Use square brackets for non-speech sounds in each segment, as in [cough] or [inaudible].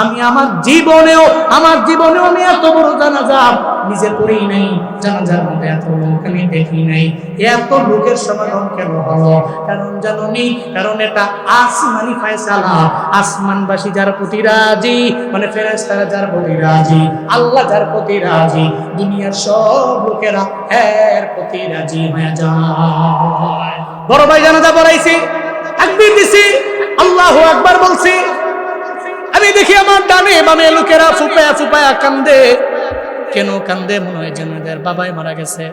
আমি আমার জীবনেও আমার জীবনেও আমি এত বড় জানাজা নিজে করেই নাই। জানাজার মধ্যে এত লোক আমি দেখি নাই। এত লোকের সমাগম কেন হলো? কারণ জানি কারণ এটা আসমানি ফয়সালা। আসমানবাসী যার প্রতি রাজি মানে ফেরেশতারা যার প্রতি রাজি, আল্লাহ যার প্রতি রাজি, দুনিয়ার সব লোকেরা এর প্রতি রাজি হয়ে যায়। বড় ভাই জানাজা পড়াইছি তাকবীর দিছি, আল্লাহু আকবার বলছি আমি দেখি আমার ডানে বামে লোকেরা ফুপায়া ফুপায়া কান্দে। কেন কান্দে? মনে হয় যেন এদের বাবাই মারা গেছে।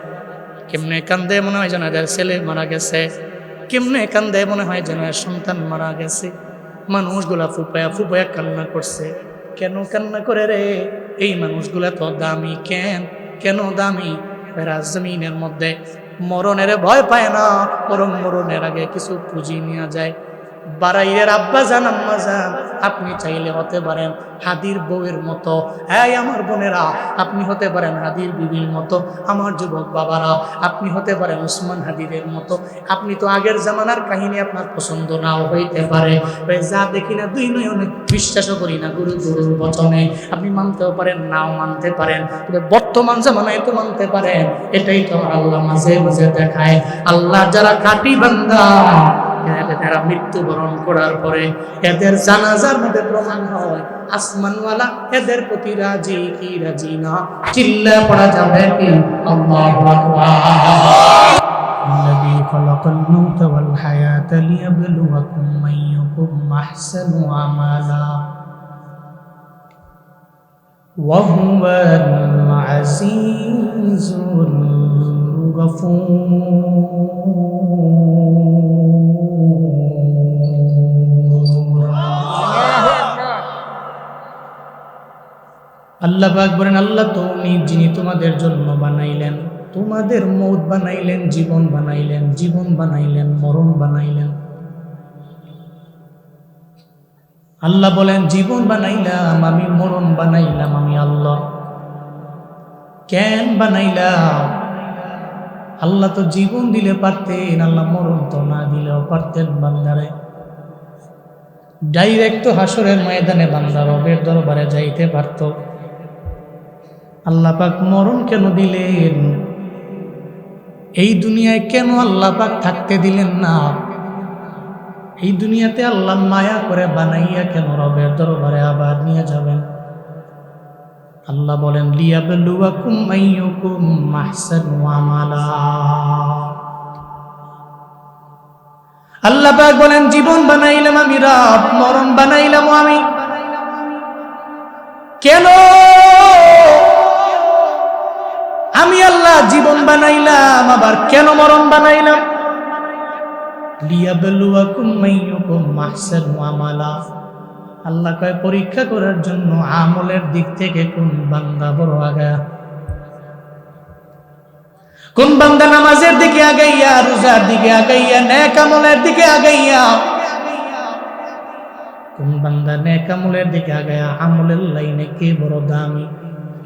কেমনে কান্দে? মনে হয় যেন এদের ছেলে মারা গেছে। কেমনে কান্দে? মনে হয় যেন সন্তান মারা গেছে। মানুষগুলা ফুপায়া ফুপায়া কান্না করছে। কেন কান্না করে রে? এই মানুষগুলা তো দামি কেন? কেন দামি? রাজমিনের মধ্যে মরণের ভয় পায় না। বরং মরণের আগে কিছু পুঁজি নেওয়া যায়। বারাইয়ের আব্বা জান, আম্মা জান আপনি চাইলে হতে পারেন হাদির বউয়ের মতো। হ্যাঁ আমার বোনেরা, আপনি হতে পারেন হাদির বিবির মতো। আমার যুবক বাবারা, আপনি হতে পারেন উসমান হাদিরের মতো। আপনি তো আগের জামানার কাহিনী আপনার পছন্দ নাও হইতে পারে। যা দেখি না, দুই নয়নে বিশ্বাসও করি না গুরু গুরুর বচনে। আপনি মানতেও পারেন, নাও মানতে পারেন। বর্তমান জামানায় তো মানতে পারেন। এটাই তো আল্লাহ মাঝে মাঝে দেখায়। আল্লাহ যারা কাটি বান্দা এরা মৃত্যুবরণ করার পরে এদের জানাজার মধ্যে প্রমাণ হয় আসমানওয়ালা এদের প্রতি রাজি কি রাজি না চিল্লা পড়া যাবে কি আল্লাহু আকবার الذي خلق الموت والحياة ليبلوكم أيكم أحسن عملا وهو العزيز الغفور আল্লাহ পাক বলেন, আল্লাহ তুমি যিনি তোমাদের জন্য বানাইলেন, তোমাদের মৌত বানাইলেন, জীবন বানাইলেন জীবন বানাইলেন, মরণ বানাইলেন। আল্লাহ বলেন, জীবন বানাইলাম, আমি মরণ বানাইলাম, আমি আল্লাহ। কেন বানাইলাম? আল্লাহ তো জীবন দিলে পারতেন, আল্লাহ মরণ তো না দিলেও পারতেন বান্দারে। ডাইরেক্ট তো হাসরের ময়দানে বান্দা রবের দরবারে যাইতে পারতো। আল্লাহ পাক মরণ কেন দিলেন? এই দুনিয়ায় কেন আল্লাহ পাক থাকতে দিলেন না? এই দুনিয়াতে আল্লাহ মায়া করে বানাইয়া কেন রবের দরবারে আবার নিয়ে যাবেন? আল্লাহ বলেন, লিয়াবলুয়াকুম আল্লাহ পাক বলেন, জীবন বানাইলাম আমি, রব, মরণ বানাইলাম আমি। কেন? আমি আল্লাহ জীবন বানাইলাম, আবার কেন মরণ বানাইলাম? আল্লাহ কয়, পরীক্ষা করার জন্য আমলের দিক থেকে কোন বান্দা বড় আগা? কোন বান্দা নামাজের দিকে আগাইয়া, রোজার দিকে আগাইয়া, নেক আমলের দিকে আগাইয়া? কোন বান্দা নেক আমলের দিকে আগাইয়া, আমলের লাইনে কে বড় দামি?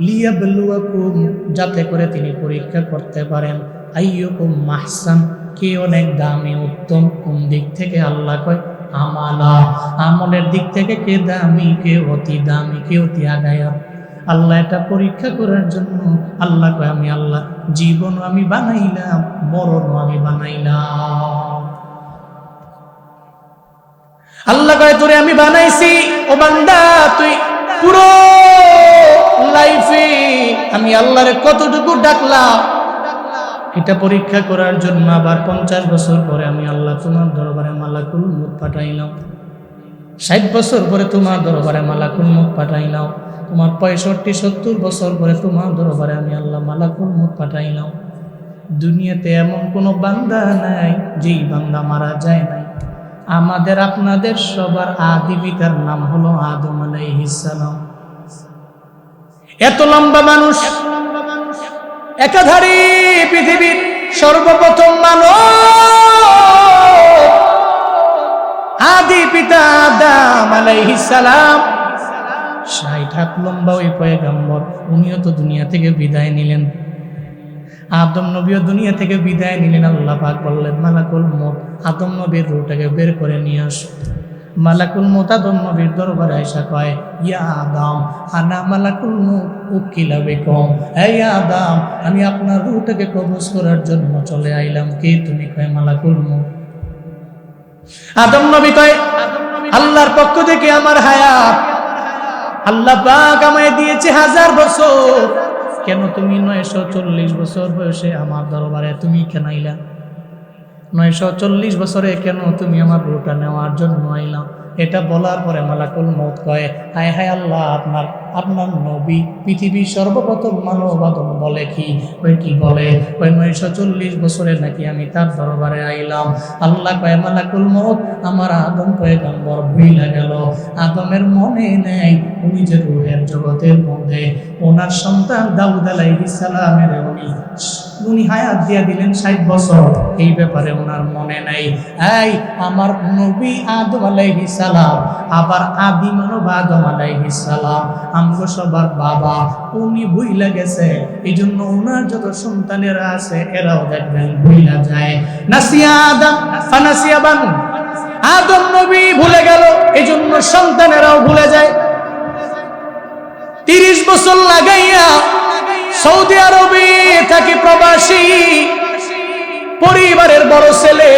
লিয়াবলুয়াকুম, যাতে করে তিনি পরীক্ষা করতে পারেন। আইয়ুকুম মাহসান, কে অনেক দামি, উত্তম, কোন দিক থেকে আল্লাহ কয়? আমালা। আমলের দিক থেকে কে দামি, কে অতি দামি, কে অতি আগায়া। আল্লাহ এটা পরীক্ষা করার জন্য আল্লাহ কয়, আমি আল্লাহ, জীবনও আমি বানাইলাম, মরণও আমি বানাইলাম। আল্লাহ কয়, তোরে আমি বানাইছি, ও বান্দা, তুই পুরো লাইফে আমি আল্লাহরে কতটুকু ডাকলাম? এটা পরীক্ষা করার জন্য আবার পঞ্চাশ বছর পরে আমি আল্লাহ তোমার দরবারে মালাকুল মুখ পাঠাই পাঠাইলাম ষাট বছর পরে তোমার দরবারে মালাকুল মুখ পাঠাইলাম তোমার পঁয়ষট্টি, সত্তর বছর পরে তোমার দরবারে আমি আল্লাহ মালাকুল মুখ পাঠাইলাম দুনিয়াতে এমন কোনো বান্দা নাই, যেই বান্দা মারা যায় নাই। আমাদের আপনাদের সবার আদি পিতার নাম হলো আদম আলাইহিসালাম এত লম্বা মানুষ, একাধারে পৃথিবীর সর্বপ্রথম মানব আদি পিতা আদাম আলাইহিস সালাম। ষাট হাত লম্বা ওই পয়গাম্বর, উনিও তো দুনিয়া থেকে বিদায় নিলেন। আদম নবীও দুনিয়া থেকে বিদায় নিলেন, আল্লাহ পাক বললেন, মালাকুল মত আদম নবীর রুটাকে বের করে নিয়ে আস। মালাকুল মত নবীর দরবারে আইসা কয়, ইয়া আদম, আনা মালাকুল মুত উকিলা বেকম। এই আদম, আমি আপনার রুটাকে কবজ করার জন্য চলে আইলাম। কে তুমি কয়, মালাকুল মুত আদম নবী কয়, আল্লাহর পক্ষ থেকে আমার হায়াত। আল্লাহ পাক আমায় দিয়েছে হাজার বছর। কেন তুমি নয়শো চল্লিশ বছর বয়সে আমার দরবারে তুমি কেন আইলা? নয়শো চল্লিশ বছরে কেন তুমি আমার রুটা নেওয়ার জন্য আইলাম এটা বলার পরে মালাকুল মত কয়, হায় হায় আল্লাহ, আপনার আপনার নবী পৃথিবীর সর্বপ্রথম মানব আদম বলে কি? ওই কি বলে? ওই নয়শো চল্লিশ বছরে নাকি আমি তার দরবারে আইলাম। আল্লাহ কয়, মালাকুল মত আমার আদম পয়গম্বর ভুইলা গেল। আদমের মনে নেই উনি যে রুহের জগতের মধ্যে। ওনার সন্তান দাউদ আলাইহিস সালামের উনি। উনি হায়াত দিয়া দিলেন ষাট বছর। এই ব্যাপারে ওনার মনে নাই। এই, আমার নবী আদম আলাইহিস সালাম, আবার আদি মানব আদম আলাইহিস সালাম সবার বাবা, উনি ভুইলা গেছে। এই জন্য ওনার যত সন্তানেরা আছে, এরাও দেখবেন ভুইলা যায়। নাসিয়া আদম বানু, আদম নবী ভুলে গেল এই জন্য সন্তানেরাও ভুলে যায়। তিরিশ বছর লাগাইয়া সৌদি আরবে থাকি প্রবাসী, পরিবারের বড় ছেলে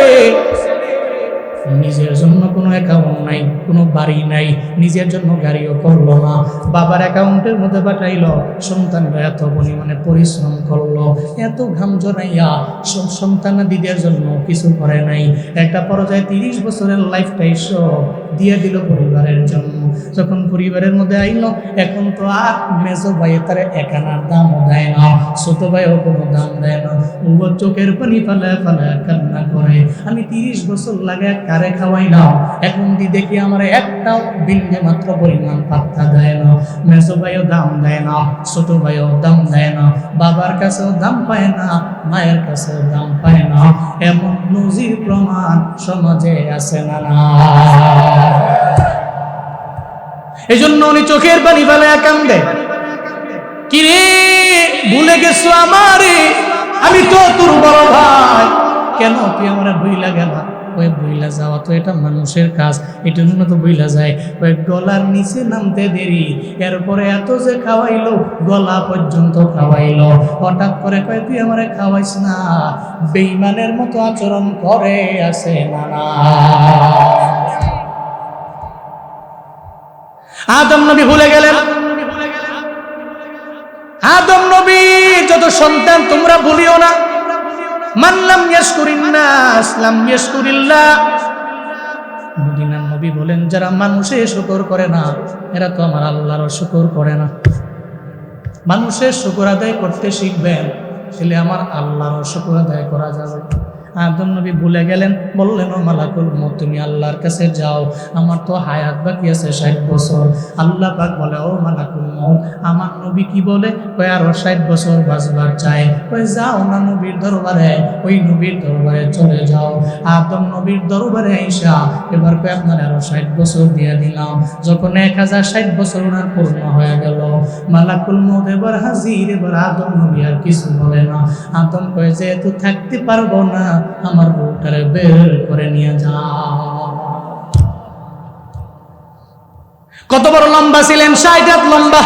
নিজের জন্য কোনো অ্যাকাউন্ট নাই, কোনো বাড়ি নাই, নিজের জন্য গাড়িও করল না। বাবার অ্যাকাউন্টের মধ্যে পাঠাইল, সন্তানরা এত পরিমাণে পরিশ্রম করল, এত ঘাম জড়াইয়া সব সন্তানাদিদের জন্য কিছু করে নাই। একটা পর্যায়ে তিরিশ বছরের লাইফটাই সব দিয়ে দিল পরিবারের জন্য। যখন পরিবারের মধ্যে আইলো, এখন তো আর মেজো ভাইয়ের তার একানার দামও দেয় না, ছোট ভাইও কোনো দাম দেয় না। ও চোখের পানি ফালায় ফালায় কান্না করে। আমি তিরিশ বছর লাগে কারে খাওয়াই না এখন দি দেখি আমার একটাও বিন্দে মাত্র পরিমাণ পাত্তা দেয় না। মেজো ভাইও দাম দেয় না, ছোট ভাইও দাম দেয় না। বাবার কাছেও দাম পায় না, মায়ের কাছেও দাম পায় না। এমন নজির প্রমাণ সমাজে আছে না না। এই জন্য উনি চোখের পানি ফেলে কান্দে। কিরে, ভুলে গেছো আমারে? আমি তো তোর বড় ভাই। কেন তুই আমার ভুইলা গেলা? ওই বইলা যাওয়া তো এটা মানুষের কাজ। এটার জন্য তো বইলা যায়। ওই গলার নিচে নামতে দেরি। এরপরে এত যে খাওয়াইলো, গলা পর্যন্ত খাওয়াইলো। হঠাৎ করে কয়, তুই আমারে খাওয়াইস না? বেইমানের মতো আচরণ করে আছে না আদম নবী ভুলে গেলেন? আদম নবী, যত সন্তান তোমরা ভুলিও না। মানলাম মদিনার নবী বলেন, যারা মানুষের শুকর করে না, এরা তো আমার আল্লাহর শুকর করে না। মানুষের শুকর আদায় করতে শিখবেন, তাহলে আমার আল্লাহর শুকর আদায় করা যাবে। আদম নবী ভুলে গেলেন, বললেন, ও মালাকুল মত তুমি আল্লাহর কাছে যাও। আমার তো হায়াত বাকি আছে ষাট বছর। আল্লাহ পাক বলে, ও মালাকুল মত আমার নবী কি বলে? কয়, আরও ষাট বছর বাঁচবার চায় কয়, যাও না নবীর দরবারে, ওই নবীর দরবারে চলে যাও। আদম নবীর দরবারে আইসা, এবার কয়, আপনার আরও ষাট বছর দিয়ে দিলাম। যখন এক হাজার ষাট বছর ওনার পূর্ণ হয়ে গেল, মালাকুল মত এবার হাজির, এবার আদম নবী আর কিছু বলে না। আদম কয়ে, যেহেতু থাকতে পারব না আমার রুটারে বের করে নিয়ে যাও কত বড় লম্বা ছিলেন, ষাট লম্বা।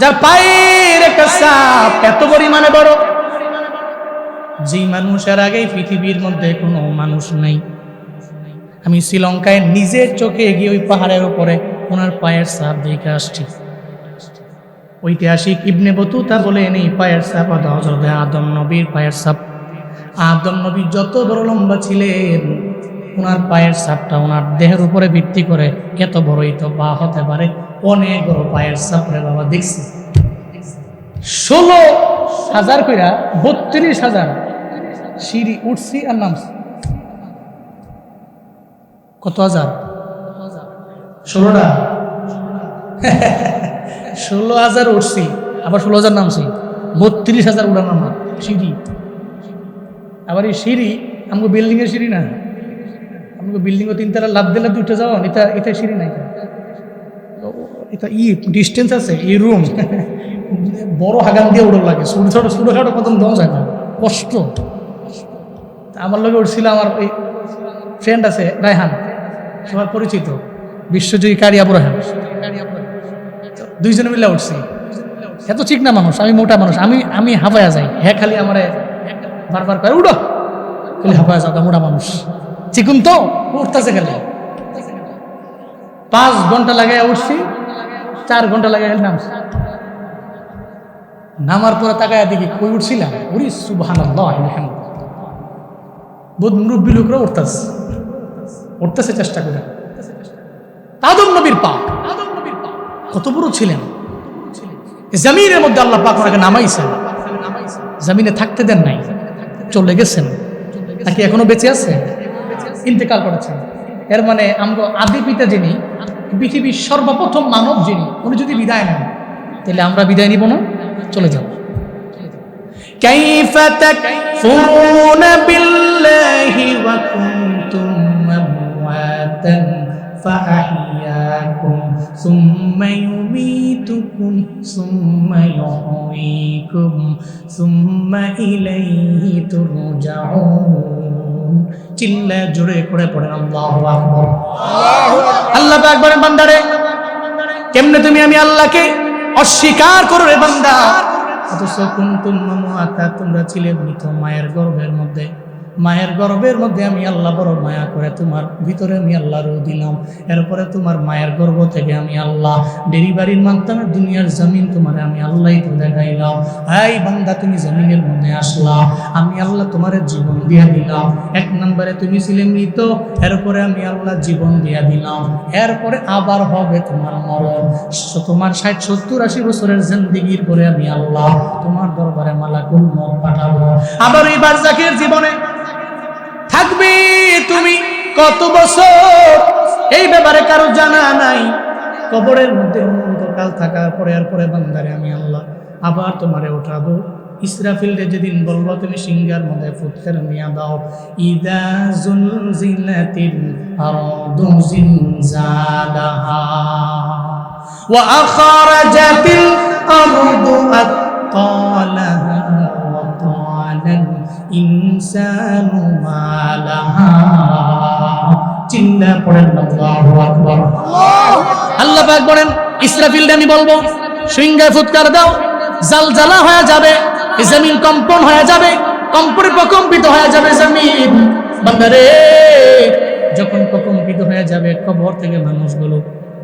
যার পায়ের একটা সাপ এত পরিমাণে বড়। যেই মানুষের আগেই পৃথিবীর মধ্যে কোনো মানুষ নাই। আমি শ্রীলঙ্কায় নিজের চোখে গিয়ে ওই পাহাড়ের উপরে ওনার পায়ের সাপ দেখে আসছি। ঐতিহাসিক ইবনে বতুতা বলে এই পায়ের সাপ আদম নবীর পায়ের সাপ। আদম নবী যত বড় লম্বা ছিলেন, ওনার পায়ের সাপটা ওনার দেহের উপরে ভিত্তি করে এত বড়ই তো পা হতে পারে। অনেক বড় পায়ের সাপ রে বাবা, দেখছি। ষোলো হাজার কইরা বত্রিশ হাজার সিঁড়ি উঠছি আর নামছি। কত হাজার? ষোলোটা। ষোলো হাজার উঠছি, আবার ষোলো হাজার নামছি। বত্রিশ হাজার উড়া নামা সিঁড়ি। আবার এই সিঁড়ি, আমাকে বিল্ডিংয়ের সিঁড়ি না? আমাকে বিল্ডিংও তিনতলা লাভ দিলে দুটো যাও এটা এটা সিঁড়ি নাই এটা ই ডিস্টেন্স আছে, ই রুম বড় হাগান দিয়ে উড়ো লাগে, ছোটো ছোটো ছোটো খাটো কদম দেওয়া যায় না। কষ্ট। আমার লগে উঠছিল আমার ওই ফ্রেন্ড আছে, রায়হান। সবার পরিচিত। বিশ্বজয়ী কারি আবু রাহান দুইজনে মিলে উঠছি। এত চিকনা মানুষ, আমি মোটা মানুষ, আমি আমি হাফায়া যাই। হ্যাঁ খালি আমারে বারবার কয়, উঠো। খালি হাফায়া যাও মোটা মানুষ। চিকুন তো, উঠতেছে খালি পাঁচ ঘণ্টা লাগাই উঠছি, চার ঘণ্টা লাগাই নামছি। নামার পরে তাকায় দেখি কই উঠছিলাম? উরি সুবাহ বোধ মুরব্বী লোকরা উঠতেছে। উঠতেছে চেষ্টা করে। আদম নবীর পা। কত বড় ছিলেন? জমিনের মধ্যে আল্লাহ পাক নামাইছেন। জমিনে থাকতে দেন নাই। চলে গেছেন নাকি এখনো বেঁচে আছে ইন্তেকাল করেছেন এর মানে আমগো আদি পিতা যিনি পৃথিবীর সর্বপ্রথম মানব যিনি উনি যদি বিদায় নেন তাহলে আমরা বিদায় নিব না চলে যাব كيف تكفرون بالله وكنتم أمواتا فأحياكم ثم يميتكم ثم يحييكم ثم إليه ترجعون চিল্লা জোরে করে পড়েন আল্লাহু আকবার আল্লাহ পাক বলেন বান্দারে কেমনে তুমি আমি আল্লাহকে অস্বীকার করো রে বান্দা অথচ কুন্তুম মামুআতা তোমরা ছিলে মৃত মায়ের গর্ভের মধ্যে মায়ের গর্ভের মধ্যে আমি আল্লাহ বড় মায়া করে তোমার ভিতরে আমি আল্লাহ রু দিলাম। এরপরে তোমার মায়ের গর্ভ থেকে আমি আল্লাহ ডেলিভারির মাধ্যমে দুনিয়ার জমিন তোমার আমি আল্লাহ তো দেখাইলাম। এই বান্দা, তুমি জমিনের মধ্যে আসলা। আমি আল্লাহ তোমার জীবন দিয়া দিলাম। এক নম্বরে তুমি ছিলে মৃত, এরপরে আমি আল্লাহ জীবন দিয়া দিলাম। এরপরে আবার হবে তোমার মরণ। তোমার ষাট, সত্তর, আশি বছরের জিন্দিগির পরে আমি আল্লাহ তোমার দরবারে মালাকুল মত পাঠাবো। আবার এই বারজাকের জীবনে থাকবে তুমি কত বছর? এই ব্যাপারে কারও জানা নাই। কবরের মধ্যে অনন্তকাল থাকার পরে আর পরে বান্দারে আমি আল্লাহ আবার তোমারে ওঠাবো। ইসরাফিলরে যেদিন বলব, তুমি সিঙ্গার মধ্যে ফুৎকার নিয়ে দাও। ইদা জুলজিলাতিল আরদু জিনজালাহা। ওয়া আখরাজাতিল আরদু ক্বালাল ইনসানু মা লাহা চিল্লা পড়েন আল্লাহু পাক বলেন ইসরাফিলরে আমি বলব সিংহায় ফুৎকার দাও, জালজালা হয়ে যাবে, জমিন কম্পন হয়ে যাবে কম্পনে প্রকম্পিত হয়ে যাবে জমিন। বান্দারে, যখন প্রকম্পিত হয়ে যাবে কবর থেকে মানুষগুলো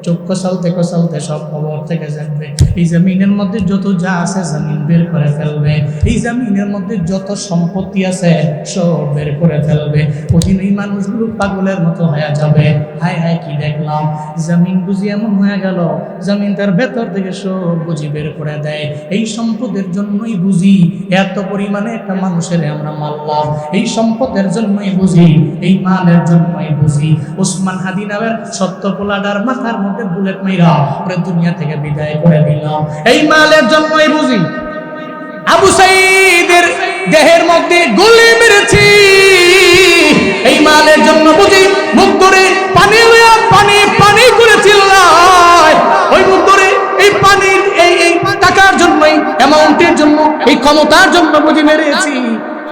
চোখ কষালতে কষালতে সব খবর থেকে যাবে এই জমিনের মধ্যে যত যা আছে জমিন বের করে ফেলবে। এই জমিনের মধ্যে যত সম্পত্তি আছে সব বের করে ফেলবে। ওদিন এই মানুষগুলো পাগলের মতো হয়ে যাবে। হায় হায়, কি দেখলাম? জমিন বুঝি এমন হয়ে গেল। জমিন তার ভেতর থেকে সব বুঝি বের করে দেয়। এই সম্পদের জন্যই বুঝি এত পরিমাণে একটা মানুষের আমরা মারলাম এই সম্পদের জন্যই বুঝি, এই মালের জন্যই বুঝি। ওসমান হাদি নামের সত্য পোলাডার মাথার মধ্যে বুলেট মাইরা ওরে দুনিয়া থেকে বিদায় করে দিলাম। এই মালের জন্যই বুঝি আবু সাইদের দেহের মধ্যে গুলি মেরেছি। এই মালের জন্য বুঝি মুখ ধরে পানি পানি পানি করে চিল্লায়। ওই মুখ ধরে এই পানির এই এই টাকার জন্যই অ্যামাউন্টের জন্য, এই ক্ষমতার জন্য বুঝি মেরেছি।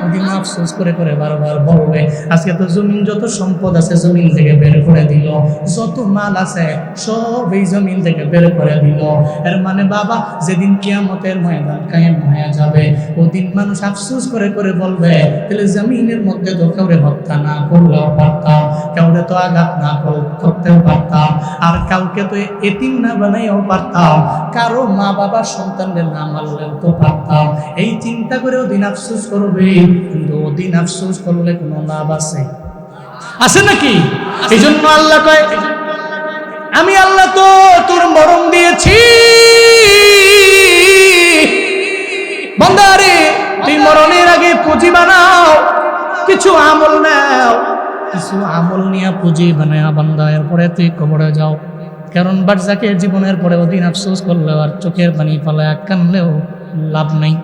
ওদিন আফসোস করে করে বারবার বলবে, আজকে তো জমিন যত সম্পদ আছে জমিন থেকে বের করে দিল, যত মাল আছে সব এই জমিন থেকে বের করে দিল। এর মানে বাবা, যেদিন কিয়ামতের ময়দান কায়েম হয়ে যাবে, ওদিন মানুষ আফসোস করে করে বলবে, তাহলে জমিনের মধ্যে তো কাউরে হত্যা না করলেও পারতাম, কাউরে তো আঘাত না কর- করতেও পারতাম, আর কাউকে তো এতিম না বানাইও পারতাম, কারও মা বাবার সন্তানদের না মারলেও তো পারতাম। এই চিন্তা করে ওদিন আফসোস করবে কিন্তু ওদিন আফসোস করলে কোনো লাভ আছে? আছে নাকি? এই জন্য আল্লাহ কয় আমি আল্লাহ তো তোর মরণ দিয়েছি। বন্দারে তুই মরণের আগে পুঁজি বানাও কিছু আমল নাও। কিছু আমল নিয়ে পুঁজি বানায় বান্দা এরপরে তুই কবরে যাও। কারণ বাচ্চাকে জীবনের পরে ওদিন আফসোস করলেও আর চোখের পানি পালায় কানলেও লাভ নাই।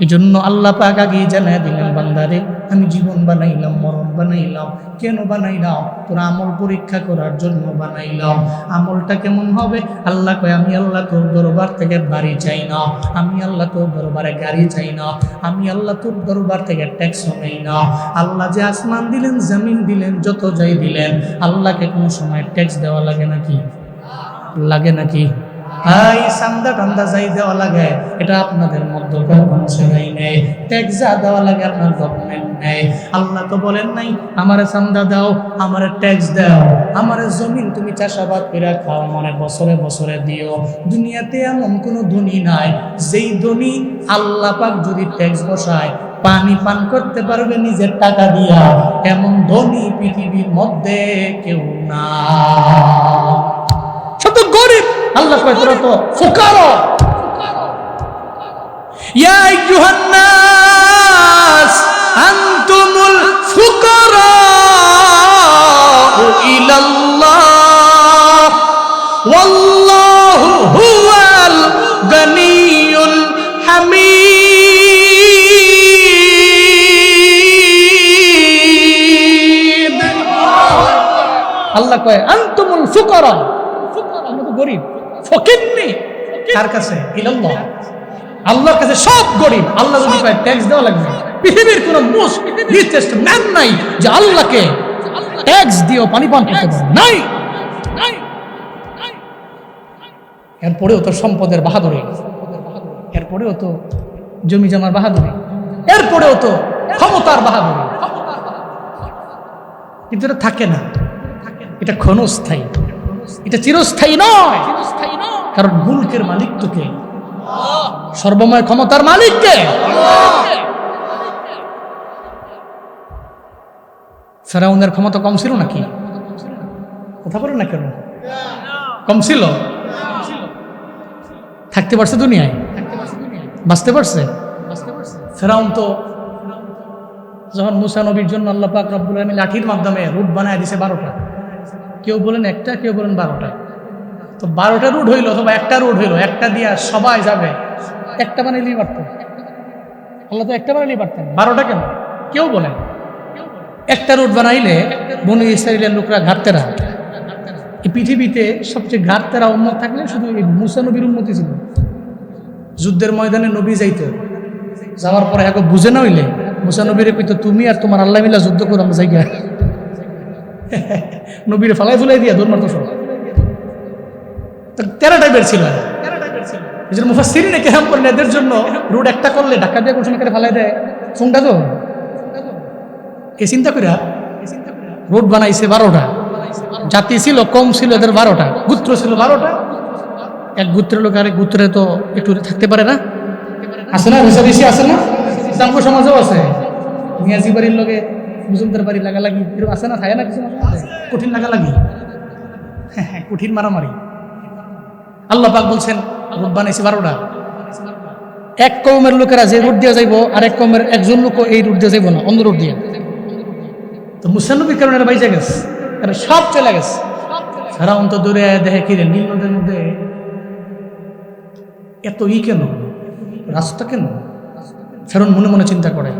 এই জন্য আল্লাহ পাক আগেই জানাই দিলেন, বান্দারে, আমি জীবন বানাইলাম, মরণ বানাইলাম। কেন বানাইলাম? তোর আমল পরীক্ষা করার জন্য বানাইলাম। আমলটা কেমন হবে? আল্লাহ কয়, আমি আল্লাহ তোর দরবার থেকে বাড়ি চাই না। আমি আল্লাহ তোর দরবারে গাড়ি চাই না। আমি আল্লাহ তোর দরবার থেকে ট্যাক্স নেই না। আল্লাহ যে আসমান দিলেন, জমিন দিলেন, যত যাই দিলেন, আল্লাহকে কোনো সময় ট্যাক্স দেওয়া লাগে নাকি? লাগে নাকি? হাই, সান্দা টান্দা যাই দেওয়া লাগে, এটা আপনাদের নেই। দেওয়া লাগে আপনার গভর্নমেন্ট আল্লাহ তো বলেন নাই সান্দা দাও ট্যাক্স দাও। জমিন তুমি চাষাবাদ করে খাও মানে বছরে বছরে দিও। দুনিয়াতে এমন কোনো ধনী নাই, যেই ধনী আল্লাহ পাক যদি ট্যাক্স বসায়, পানি পান করতে পারবে নিজের টাকা দিয়া। এমন ধনী পৃথিবীর মধ্যে কেউ না। শত গরিব আল্লাহ কয়, তোরা তো ফুকারো। ইয়া আইয়ুহান নাস আনতুমুল ফুকারা। ইলাল্লাহ, ওয়াল্লাহু হুয়াল গানিয়ুল হামিদ। আল্লাহ কয়, আনতুমুল ফুকারা। ফকিরনি কার কাছে? ইলাল্লাহ। আল্লাহর কাছে সব গরিব। আল্লাহ যদি ট্যাক্স দেওয়া লাগবে? পৃথিবীর কোন রিচেস্ট ম্যান নাই যে আল্লাহকে ট্যাক্স পানি পান করতে নাই। এরপরেও তো সম্পদের বাহাদুরি। এরপরেও তো জমি জমার বাহাদুরি। এরপরেও তো ক্ষমতার বাহাদুরি। কিন্তু এটা থাকে না। এটা ক্ষণস্থায়ী। এটা চিরস্থায়ী নয়। কারণ মুলকের মালিক তো কে সর্বময় ক্ষমতার মালিক কে? ফেরাউনের ক্ষমতা কম ছিল নাকি? কথা বলেন না কেন? কম ছিল? থাকতে পারছে দুনিয়ায়? বাঁচতে পারছে? ফেরাউন তো যখন মুসা নবীর জন্য আল্লাহ পাক রব্বুল আলমী লাঠির মাধ্যমে রুট বানায় দিছে বারোটা। কেউ বলেন একটা, কেউ বলেন বারোটা। তো বারোটা রুট হইল অথবা একটা রুট হইল, একটা দিয়া সবাই যাবে। একটা বানাইলেই পারত। আল্লাহ তো একটা বানাইলেই পারতেন। বারোটা কেন? কেউ বলেন। একটা রুট বানাইলে বনু ইসরায়েলের লোকরা ঘাটতেরা। এই পৃথিবীতে সবচেয়ে ঘাটতেরা উন্মত থাকলে শুধু এই মুসা নবীর উন্মতি ছিল। যুদ্ধের ময়দানে নবী যাইতো। যাওয়ার পরে এখন বুঝে না হইলে, মুসা নবীরে কইতো, তুমি আর তোমার আল্লাহ মিলা যুদ্ধ করো আমরা জায়গা [laughs] নবীরে ফালাই ফুলাই দিয়া দৌড় মারতো সব তেরো টাইপের ছিল। এই জন্য মুফাসিরিনে কেরাম করেন এদের জন্য রুট একটা করলে ধাক্কা দিয়ে কোন সময় ফালাই দেয়। ফোনটা তো? এ চিন্তা করিয়া রোড বানাইছে বারোটা। জাতি ছিল কম ছিল এদের বারোটা। গুত্র ছিল বারোটা। এক গুত্রের লোক আরেক গুত্রে তো একটু থাকতে পারে না। আছে না? বেশি আছে না? জাঙ্গ সমাজেও আছে। মিয়াজি বাড়ির লোকে মুসলমানদের বাড়ি লাগালাগি। এরকম আছে না? থাকে না কিছু কঠিন লাগালাগি। হ্যাঁ হ্যাঁ কঠিন মারামারি। আল্লাহ পাক বলছেন রোড বানাইছে বারোটা। এক কৌমের লোকেরা যে রুট দিয়ে যাইবো, আর এক কৌমের একজন লোক এই রুট দিয়ে যাইবো না, অন্য রুট দিয়ে। তো মুসানবীর কারণে এরা বাইজা গেছে, এরা সব চলে গেছে। সারা অন্ত দূরে দেখে কিরে নীল নদের মধ্যে এত ই কেন? রাস্তা কেন? ফেরন মনে মনে চিন্তা করে।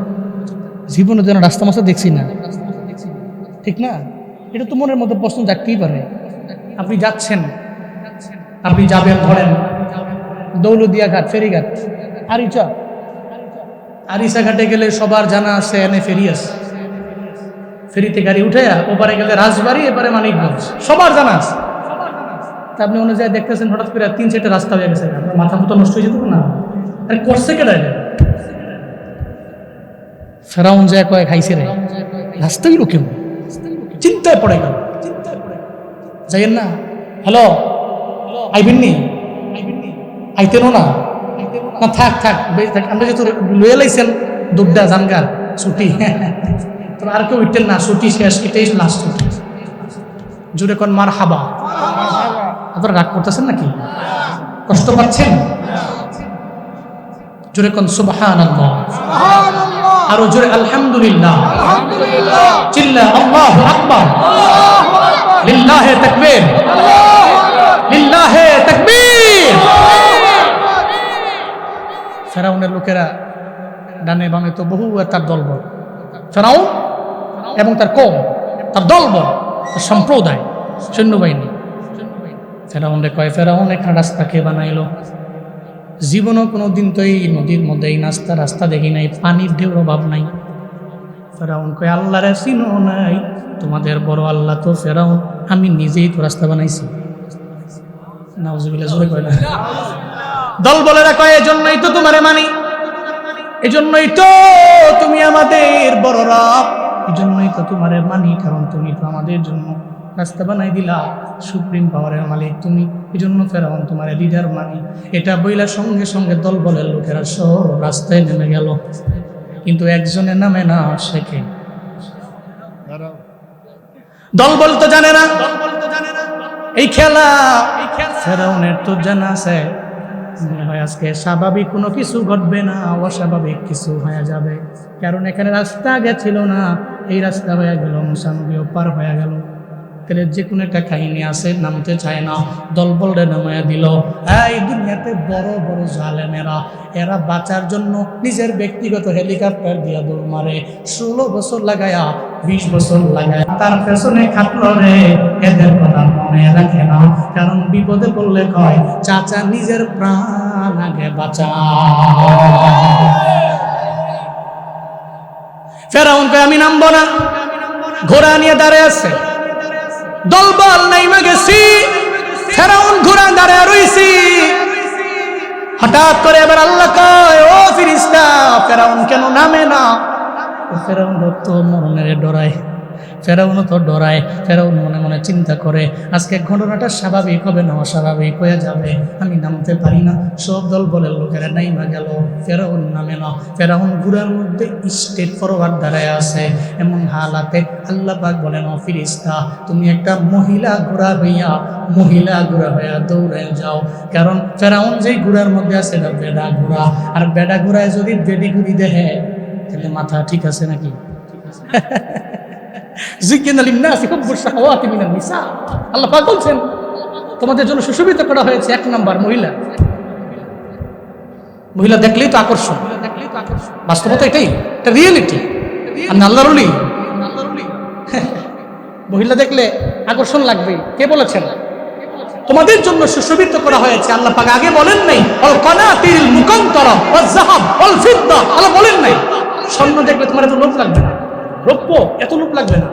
জীবনে যেন রাস্তা মাস্তা দেখছি না। ঠিক না? এটা তো মনের মধ্যে প্রশ্ন জাগতেই পারে। আপনি যাচ্ছেন। আপনি যাবেন, ধরেন। দৌলদিয়া ঘাট ফেরিঘাট। আরিচা। আরিচা ঘাটে গেলে সবার জানা আছে, এনে ফেরি আছে। ফেরিতে গাড়ি উঠে ওপারে গেলে রাজবাড়ি, এপারে মানিকগঞ্জ। সবার জানা আছে। তা আপনি অনুযায়ী দেখতেছেন, হঠাৎ করে তিন চারটে রাস্তা হয়ে গেছে। মাথা মতো নষ্ট হয়ে যেত না? আরে করছে কেডা এটা? ফেরাউন যায় কয়েক খাইছে রে? রাস্তাই কেউ চিন্তায় পড়ে গেল। যাইয়েন না। হ্যালো? আইবেন নি? আইতেনও না? না, থাক থাক আমরা যেহেতু লয়ে লাইছেন দুবডা জানগা ছুটি। তোর আর কেউ উঠতেন না। ছুটি শেষ, এটাই লাস্ট ছুটি। জুড়ে কোন মার হাবা আপনারা রাগ করতেছেন নাকি? কষ্ট পাচ্ছেন? জোরে কোন সুবহান আরও জোরে আলহামদুলিল্লাহ। চিল্লা আল্লাহ আকবার। লিল্লাহে তাকবীর। লিল্লাহে তাকবীর। ফেরাউনের লোকেরা ডানে বামে তো বহু তার দলবল। ফেরাউন এবং তার কম তার দলবল তার সম্প্রদায় সৈন্যবাহিনী। ফেরাউন কয় ফেরাউন একটা রাস্তা কে বানাইলো? জীবনও কোনো দিন তো এই নদীর মধ্যে এই নাস্তা রাস্তা দেখি নাই, পানির ঢেউর অভাব নাই। ফেরাউন কয় আল্লাহ চিনো নাই, তোমাদের বড় আল্লাহ তো ফেরাউন, আমি নিজেই তো রাস্তা বানাইছি। নাউজুবিল্লাহ, জোরে কয় না। দল বলেরা কয় তো তোমারে মানি, এজন্যই তো তুমি আমাদের বড় রব এজন্যই তো তোমারে মানি, কারণ তুমি তো আমাদের জন্য রাস্তা বানাই দিলা। সুপ্রিম পাওয়ারের মালিক তুমি এজন্য ফেরাউন তোমার লিডার মানি। এটা বইলা সঙ্গে সঙ্গে দল বলের লোকেরা সব রাস্তায় নেমে গেল। কিন্তু একজনের নামে না শেখে দল বল তো জানে না। এই খেলা ফেরাউনের তো জানা আছে। মনে হয় আজকে স্বাভাবিক কোনো কিছু ঘটবে না অস্বাভাবিক কিছু হয়ে যাবে। কারণ এখানে রাস্তা আগে ছিল না এই রাস্তা হয়ে গেল মুসানবীও পার হয়ে গেল। তাহলে যে কোনো একটা কাহিনী আছে, নামতে চায় না, দলবল রে নামায়া দিল। এই দুনিয়াতে বড় বড় জালেমেরা, এরা বাঁচার জন্য নিজের ব্যক্তিগত হেলিকপ্টার দিয়া দৌড় মারে। ষোলো বছর লাগায়া, বিশ বছর লাগায়, তার পেছনে খাটলো রে, এদের কথা মনে রাখে না। কারণ বিপদে পড়লে কয়, চাচা নিজের প্রাণ আগে বাঁচা। ফেরাউন আমি নামবো না। ঘোড়া নিয়ে দাঁড়িয়ে আছে। দলবল নাইমা গেছি। ফেরাউন ঘোড়া দাঁড়ায় রইছি। হঠাৎ করে এবার আল্লাহ কয়, ও ফিরিস্তা, ফেরাউন কেন নামে না? ফেরাউন তো মরণের ডরায়। ফেরাউন তো ডরায় ফেরাউন মনে মনে চিন্তা করে, আজকে ঘটনাটা স্বাভাবিক হবে না অস্বাভাবিক হয়ে যাবে। আমি নামতে পারি না। সব দল বলে লোকেরা নাইমা গেল। ফেরাউন নামে না। ফেরাউন ঘুরার মধ্যে স্টেট ফরওয়ার্ড দাঁড়ায় আছে। এমন হালাতে আল্লাহ পাক বলেন, ও ফিরিস্তা, তুমি একটা মহিলা ঘোড়া হইয়া, মহিলা ঘোড়া হইয়া দৌড়ে যাও। কারণ ফেরাউন যেই ঘোড়ার মধ্যে আছে, এটা বেডা ঘোড়া আর বেডা ঘোড়ায় যদি বেডি ঘুরি দেহে, তাহলে মাথা ঠিক আছে নাকি? শাহাওয়াতি মিনান নিসা। আল্লাহ পাক বলছেন, তোমাদের জন্য সুশোভিত করা হয়েছে এক নাম্বার মহিলা। মহিলা দেখলেই তো আকর্ষণ। বাস্তবতা এটাই, এটা রিয়েলিটি উলি মহিলা দেখলে আকর্ষণ লাগবে কে বলেছেন? তোমাদের জন্য সুশোভিত করা হয়েছে। আল্লাহ পাক আগে বলেন নাই অল কনাতিল মুকান্তরা ওয়াজ যাহাব ওয়াল ফিদ্দা। আল্লাহ বলেন নাই। স্বর্ণ দেখলে তোমার এত লোভ লাগবে না। রৌপ্য এত লোক লাগবে না।